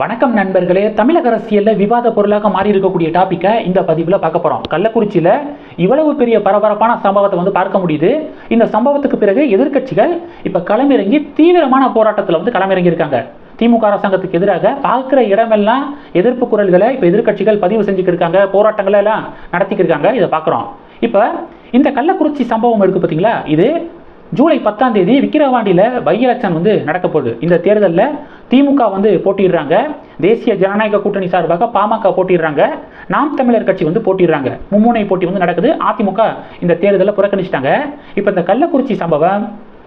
வணக்கம் நண்பர்களே. தமிழக அரசியலில் விவாத பொருளாக மாறி இருக்கக்கூடிய டாப்பிக்கை இந்த பதிவில் பார்க்க போகிறோம் கள்ளக்குறிச்சியில் இவ்வளவு பெரிய பரபரப்பான சம்பவத்தை வந்து பார்க்க முடியுது. இந்த சம்பவத்துக்கு பிறகு எதிர்க்கட்சிகள் இப்போ களமிறங்கி தீவிரமான போராட்டத்தில் வந்து களமிறங்கி இருக்காங்க திமுக அரசாங்கத்துக்கு எதிராக பார்க்குற இடமெல்லாம் எதிர்ப்பு குரல்களை இப்போ எதிர்க்கட்சிகள் பதிவு செஞ்சுக்கிருக்காங்க போராட்டங்களை எல்லாம் நடத்திக்கிருக்காங்க இதை பார்க்குறோம். இப்போ இந்த கள்ளக்குறிச்சி சம்பவம் இருக்குது பார்த்தீங்களா இது ஜூலை பத்தாம் தேதி விக்கிரவாண்டியில் பை எலெக்ஷன் வந்து நடக்க போகுது. இந்த தேர்தலில் திமுக வந்து போட்டிடுறாங்க தேசிய ஜனநாயக கூட்டணி சார்பாக பாமக போட்டிடுறாங்க நாம் தமிழர் கட்சி வந்து போட்டிடுறாங்க மும்முனை போட்டி வந்து நடக்குது. அதிமுக இந்த தேர்தலை புறக்கணிச்சிட்டாங்க. இப்போ இந்த கள்ளக்குறிச்சி சம்பவம்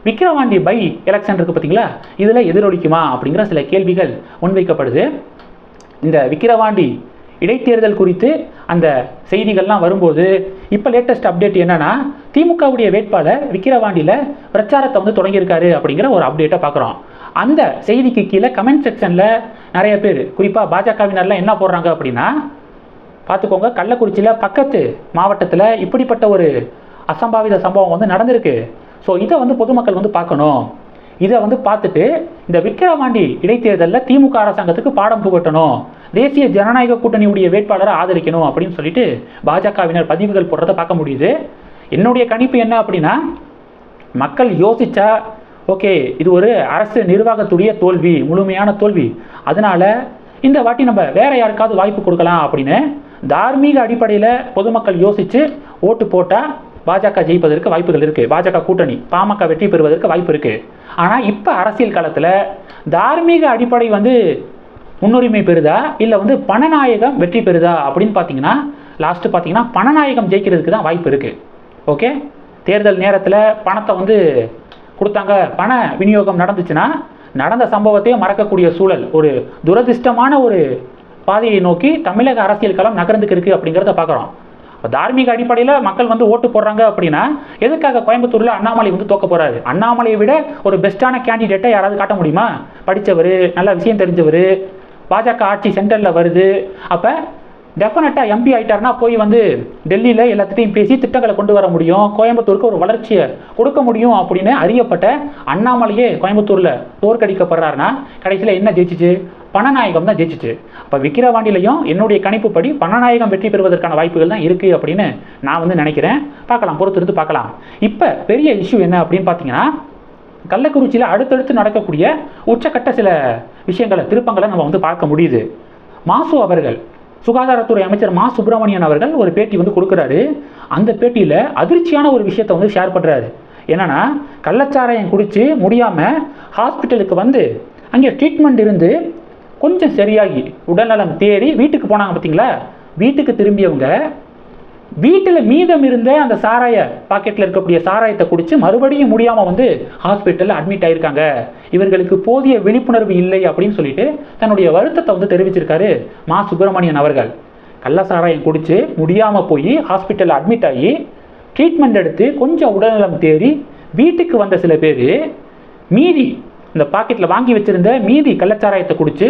விக்கிரவாண்டி பை எலெக்ஷன் இருக்குது பார்த்தீங்களா இதில் எதிரொலிக்குமா அப்படிங்கிற சில கேள்விகள் முன்வைக்கப்படுது. இந்த விக்கிரவாண்டி இடைத்தேர்தல் குறித்து அந்த செய்திகள்லாம் வரும்போது இப்போ லேட்டஸ்ட் அப்டேட் என்னன்னா திமுகவுடைய வேட்பாளர் விக்கிரவாண்டியில் பிரச்சாரத்தை வந்து தொடங்கியிருக்காரு அப்படிங்கிற ஒரு அப்டேட்டை பார்க்குறோம் அந்த செய்திக்கு கீழே கமெண்ட் செக்ஷனில் நிறைய பேர் குறிப்பாக பாஜகவினர்லாம் என்ன போடுறாங்க அப்படின்னா பார்த்துக்கோங்க கள்ளக்குறிச்சியில் பக்கத்து மாவட்டத்தில் இப்படிப்பட்ட ஒரு அசம்பாவித சம்பவம் வந்து நடந்திருக்கு. ஸோ இதை வந்து பொதுமக்கள் வந்து பார்க்கணும். இதை வந்து பார்த்துட்டு இந்த விக்கிரவாண்டி இடைத்தேர்தலில் திமுக அரசாங்கத்துக்கு பாடம் புகட்டணும் தேசிய ஜனநாயக கூட்டணியுடைய வேட்பாளரை ஆதரிக்கணும் அப்படின்னு சொல்லிட்டு பாஜகவினர் பதிவுகள் போடுறத பார்க்க முடியுது. என்னுடைய கணிப்பு என்ன அப்படின்னா மக்கள் யோசிச்சா ஓகே இது ஒரு அரசு நிர்வாகத்துடைய தோல்வி முழுமையான தோல்வி. அதனால இந்த வாட்டி நம்ம வேற யாருக்காவது வாய்ப்பு கொடுக்கலாம் அப்படின்னு தார்மீக அடிப்படையில் பொதுமக்கள் யோசித்து ஓட்டு போட்டால் பாஜக ஜெயிப்பதற்கு வாய்ப்புகள் இருக்குது பாஜக கூட்டணி பாமக வெற்றி பெறுவதற்கு வாய்ப்பு இருக்குது ஆனால் இப்போ அரசியல் காலத்தில் தார்மீக அடிப்படை வந்து முன்னுரிமை பெறுதா? இல்லை வந்து பணநாயகம் வெற்றி பெறுதா? அப்படின்னு பார்த்தீங்கன்னா லாஸ்ட்டு பார்த்தீங்கன்னா பணநாயகம் ஜெயிக்கிறதுக்கு தான் வாய்ப்பு இருக்குது ஓகே தேர்தல் நேரத்தில் பணத்தை வந்து கொடுத்தாங்க. பண விநியோகம் நடந்துச்சுன்னா நடந்த சம்பவத்தையே மறக்கக்கூடிய சூழல் ஒரு துரதிர்ஷ்டமான ஒரு பாதையை நோக்கி தமிழக அரசியல் களம் நகர்ந்துக்கு இருக்குது அப்படிங்கிறத பார்க்குறோம் இப்போ தார்மீக அடிப்படையில் மக்கள் வந்து ஓட்டு போடுறாங்க அப்படின்னா எதுக்காக கோயம்புத்தூரில் அண்ணாமலை வந்து தோக்க போகிறாரு அண்ணாமலையை விட ஒரு பெஸ்ட்டான கேண்டிடேட்டை யாராவது காட்ட முடியுமா? படித்தவர் நல்ல விஷயம் தெரிஞ்சவர் பாஜக ஆட்சி சென்டரில் வருது. அப்போ டெஃபினட்டாக எம்பி ஆயிட்டாருன்னா போய் வந்து டெல்லியில் எல்லாத்திட்டையும் பேசி திட்டங்களை கொண்டு வர முடியும். கோயம்புத்தூருக்கு ஒரு வளர்ச்சியை கொடுக்க முடியும் அப்படின்னு அறியப்பட்ட அண்ணாமலையே கோயம்புத்தூரில் தோற்கடிக்கப்படுறாருன்னா கடைசியில் என்ன ஜெயிச்சிச்சு? பணநாயகம் தான் ஜெயிச்சிச்சு. அப்போ விக்கிரவாண்டிலையும் என்னுடைய கணிப்புப்படி பணநாயகம் வெற்றி பெறுவதற்கான வாய்ப்புகள் தான் இருக்குது அப்படின்னு நான் வந்து நினைக்கிறேன். பார்க்கலாம் பொறுத்திருந்து பார்க்கலாம். இப்போ பெரிய இஷ்யூ என்ன அப்படின்னு பார்த்தீங்கன்னா கள்ளக்குறிச்சியில் அடுத்தடுத்து நடக்கக்கூடிய உச்சக்கட்ட சில விஷயங்களை திருப்பங்களை நம்ம வந்து பார்க்க முடியுது. மாசு அவர்கள் சுகாதாரத்துறை அமைச்சர் மா சுப்பிரமணியன் அவர்கள் ஒரு பேட்டி வந்து கொடுக்குறாரு. அந்த பேட்டியில் அதிர்ச்சியான ஒரு விஷயத்தை வந்து ஷேர் பண்ணுறாரு என்னென்னா கள்ளச்சாராயம் குடித்து முடியாமல் ஹாஸ்பிட்டலுக்கு வந்து அங்கே ட்ரீட்மெண்ட் இருந்து கொஞ்சம் சரியாகி உடல்நலம் தேறி வீட்டுக்கு போனாங்க பார்த்தீங்களா? வீட்டுக்கு திரும்பியவங்க வீட்டில் மீதம் இருந்த அந்த சாராய பாக்கெட்டில் இருக்கக்கூடிய சாராயத்தை குடித்து மறுபடியும் முடியாமல் வந்து ஹாஸ்பிட்டலில் அட்மிட் ஆயிருக்காங்க. இவர்களுக்கு போதிய விழிப்புணர்வு இல்லை அப்படின்னு சொல்லிட்டு தன்னுடைய வருத்தத்தை வந்து தெரிவிச்சிருக்காரு மா. சுப்பிரமணியன் அவர்கள். கள்ள சாராயம் குடித்து முடியாமல் போய் ஹாஸ்பிட்டலில் அட்மிட் ஆகி ட்ரீட்மெண்ட் எடுத்து கொஞ்சம் உடல்நலம் தேறி வீட்டுக்கு வந்த சில பேர் மீதி இந்த பாக்கெட்டில் வாங்கி வச்சிருந்த மீதி கள்ளச்சாராயத்தை குடிச்சு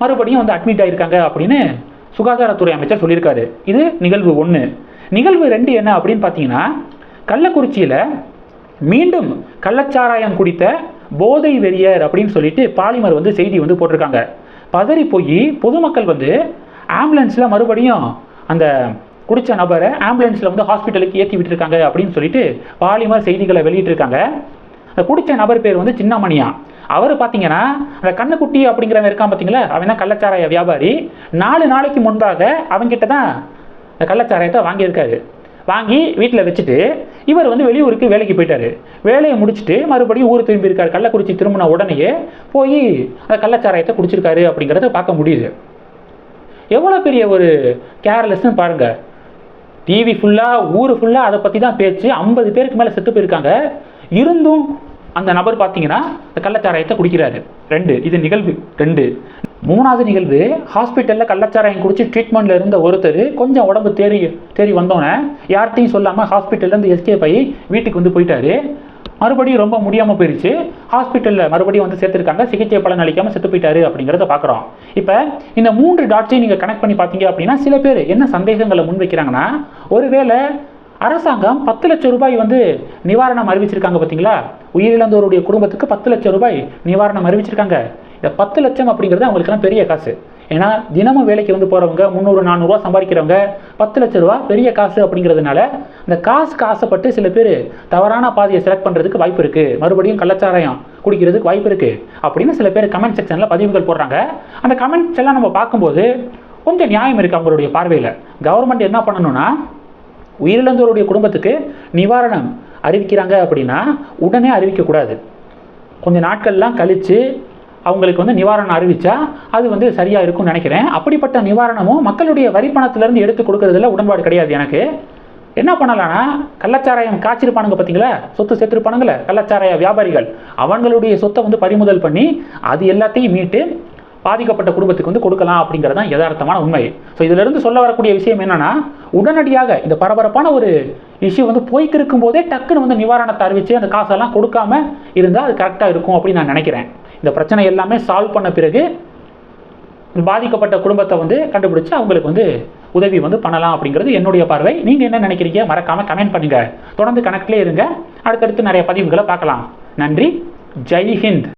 மறுபடியும் வந்து அட்மிட் ஆகியிருக்காங்க அப்படின்னு சுகாதாரத்துறை அமைச்சர் சொல்லியிருக்காரு. இது நிகழ்வு ஒன்று நிகழ்வு ரெண்டு என்ன அப்படின்னு பார்த்தீங்கன்னா கள்ளக்குறிச்சியில் மீண்டும் கள்ளச்சாராயம் குடித்த போதை வெறியர் அப்படின்னு சொல்லிட்டு பாலிமர் வந்து செய்தி வந்து போட்டிருக்காங்க. பதறி போய் பொதுமக்கள் வந்து ஆம்புலன்ஸில் மறுபடியும் அந்த குடித்த நபரை ஆம்புலன்ஸில் வந்து ஹாஸ்பிட்டலுக்கு ஏற்றி விட்டுருக்காங்க அப்படின்னு சொல்லிட்டு பாலிமர் செய்திகளை வெளியிட்டிருக்காங்க. அந்த குடித்த நபர் பேர் வந்து சின்னமணியா. அவர் பார்த்தீங்கன்னா அந்த கண்ணுக்குட்டி அப்படிங்கிறவன் இருக்கான் பார்த்தீங்களா அவன் தான் கள்ளச்சாராய வியாபாரி. நாலு நாளைக்கு முன்பாக அவங்ககிட்ட தான் இந்த கள்ளச்சாராயத்தை வாங்கியிருக்காரு. வாங்கி வீட்டில் வச்சுட்டு இவர் வந்து வெளியூருக்கு வேலைக்கு போயிட்டாரு. வேலையை முடிச்சுட்டு மறுபடியும் ஊர் திரும்பியிருக்கார் கள்ளக்குறிச்சி திரும்பின உடனேயே போய் அந்த கள்ளச்சாராயத்தை குடிச்சிருக்காரு அப்படிங்கிறத பார்க்க முடியுது. எவ்வளோ பெரிய ஒரு கேர்லெஸ்ன்னு பாருங்கள் டிவி ஃபுல்லாக ஊர் ஃபுல்லாக அதை பற்றி தான் பேச்சு. ஐம்பது பேருக்கு மேலே செத்து போயிருக்காங்க. இருந்தும் அந்த நபர் பார்த்தீங்கன்னா இந்த கள்ளச்சாராயத்தை குடிக்கிறாரு. ரெண்டு இது நிகழ்வு. ரெண்டு மூணாவது நிகழ்வு ஹாஸ்பிட்டலில் கள்ளச்சாராயம் குடிச்சு ட்ரீட்மெண்ட்டில் இருந்த ஒருத்தர் கொஞ்சம் உடம்பு தேறி தேறி வந்தோன்னே யார்கிட்டையும் சொல்லாமல் ஹாஸ்பிட்டல்லேருந்து எஸ்கேப் ஆகி வீட்டுக்கு வந்து போயிட்டாரு. மறுபடியும் ரொம்ப முடியாமல் போயிடுச்சு ஹாஸ்பிட்டலில் மறுபடியும் வந்து சேர்த்துருக்காங்க. சிகிச்சை பலன் அளிக்காமல் செத்து போயிட்டாரு அப்படிங்கிறத பார்க்குறோம் இப்போ இந்த மூன்று டாட்ஸையும் நீங்கள் கனெக்ட் பண்ணி பார்த்தீங்க அப்படின்னா சில பேர் என்ன சந்தேகங்களை முன்வைக்கிறாங்கன்னா ஒருவேளை அரசாங்கம் பத்து லட்சம் ரூபாய் வந்து நிவாரணம் அறிவிச்சிருக்காங்க பார்த்தீங்களா உயிரிழந்தோருடைய குடும்பத்துக்கு பத்து லட்சம் ரூபாய் நிவாரணம் அறிவிச்சிருக்காங்க. இந்த பத்து லட்சம் அப்படிங்கிறது அவங்களுக்குலாம் பெரிய காசு. ஏன்னா தினமும் வேலைக்கு வந்து போகிறவங்க முந்நூறு நானூறுரூவா சம்பாதிக்கிறவங்க பத்து லட்ச ரூபா பெரிய காசு அப்படிங்கிறதுனால இந்த காசுக்கு ஆசைப்பட்டு சில பேர் தவறான பாதையை செலக்ட் பண்ணுறதுக்கு வாய்ப்பு இருக்குது மறுபடியும் கள்ளச்சாராயம் குடிக்கிறதுக்கு வாய்ப்பு இருக்குது அப்படின்னு சில பேர் கமெண்ட் செக்ஷனில் பதிவுகள் போடுறாங்க. அந்த கமெண்ட்ஸ் எல்லாம் நம்ம பார்க்கும்போது கொஞ்சம் நியாயம் இருக்குது அவங்களுடைய பார்வையில். கவர்மெண்ட் என்ன பண்ணணும்னா உயிரிழந்தோருடைய குடும்பத்துக்கு நிவாரணம் அறிவிக்கிறாங்க அப்படின்னா உடனே அறிவிக்கக்கூடாது. கொஞ்ச நாட்கள்லாம் கழித்து அவங்களுக்கு வந்து நிவாரணம் அறிவித்தா அது வந்து சரியாக இருக்கும்னு நினைக்கிறேன். அப்படிப்பட்ட நிவாரணமும் மக்களுடைய வரி பணத்திலேருந்து எடுத்து கொடுக்கறதுல உடன்பாடு கிடையாது எனக்கு. என்ன பண்ணலான்னா கள்ளச்சாராயம் காய்ச்சிருப்பானுங்க பார்த்தீங்களா? சொத்து சேர்த்துருப்பானுங்களே கள்ளச்சாராய வியாபாரிகள். அவங்களுடைய சொத்தை வந்து பறிமுதல் பண்ணி அது எல்லாத்தையும் மீட்டு பாதிக்கப்பட்ட குடும்பத்துக்கு வந்து கொடுக்கலாம் அப்படிங்கிறது தான் யதார்த்தமான உண்மை. ஸோ இதிலிருந்து சொல்ல வரக்கூடிய விஷயம் என்னென்னா உடனடியாக இந்த பரபரப்பான ஒரு இஷ்யூ வந்து போய்க்கு இருக்கும்போதே டக்குன்னு வந்து நிவாரணத்தை அறிவித்து அந்த காசெல்லாம் கொடுக்காம இருந்தால் அது கரெக்டாக இருக்கும் அப்படின்னு நான் நினைக்கிறேன். இந்த பிரச்சனை எல்லாமே சால்வ் பண்ண பிறகு பாதிக்கப்பட்ட குடும்பத்தை வந்து கண்டுபிடிச்சு அவங்களுக்கு வந்து உதவி வந்து பண்ணலாம் அப்படிங்கிறது என்னுடைய பார்வை. நீங்கள் என்ன நினைக்கிறீங்க? மறக்காமல் கமெண்ட் பண்ணுங்கள் தொடர்ந்து கணக்கிலே இருங்க. அடுத்தடுத்து நிறைய பதிவுகளை பார்க்கலாம். நன்றி. ஜெய் ஹிந்த்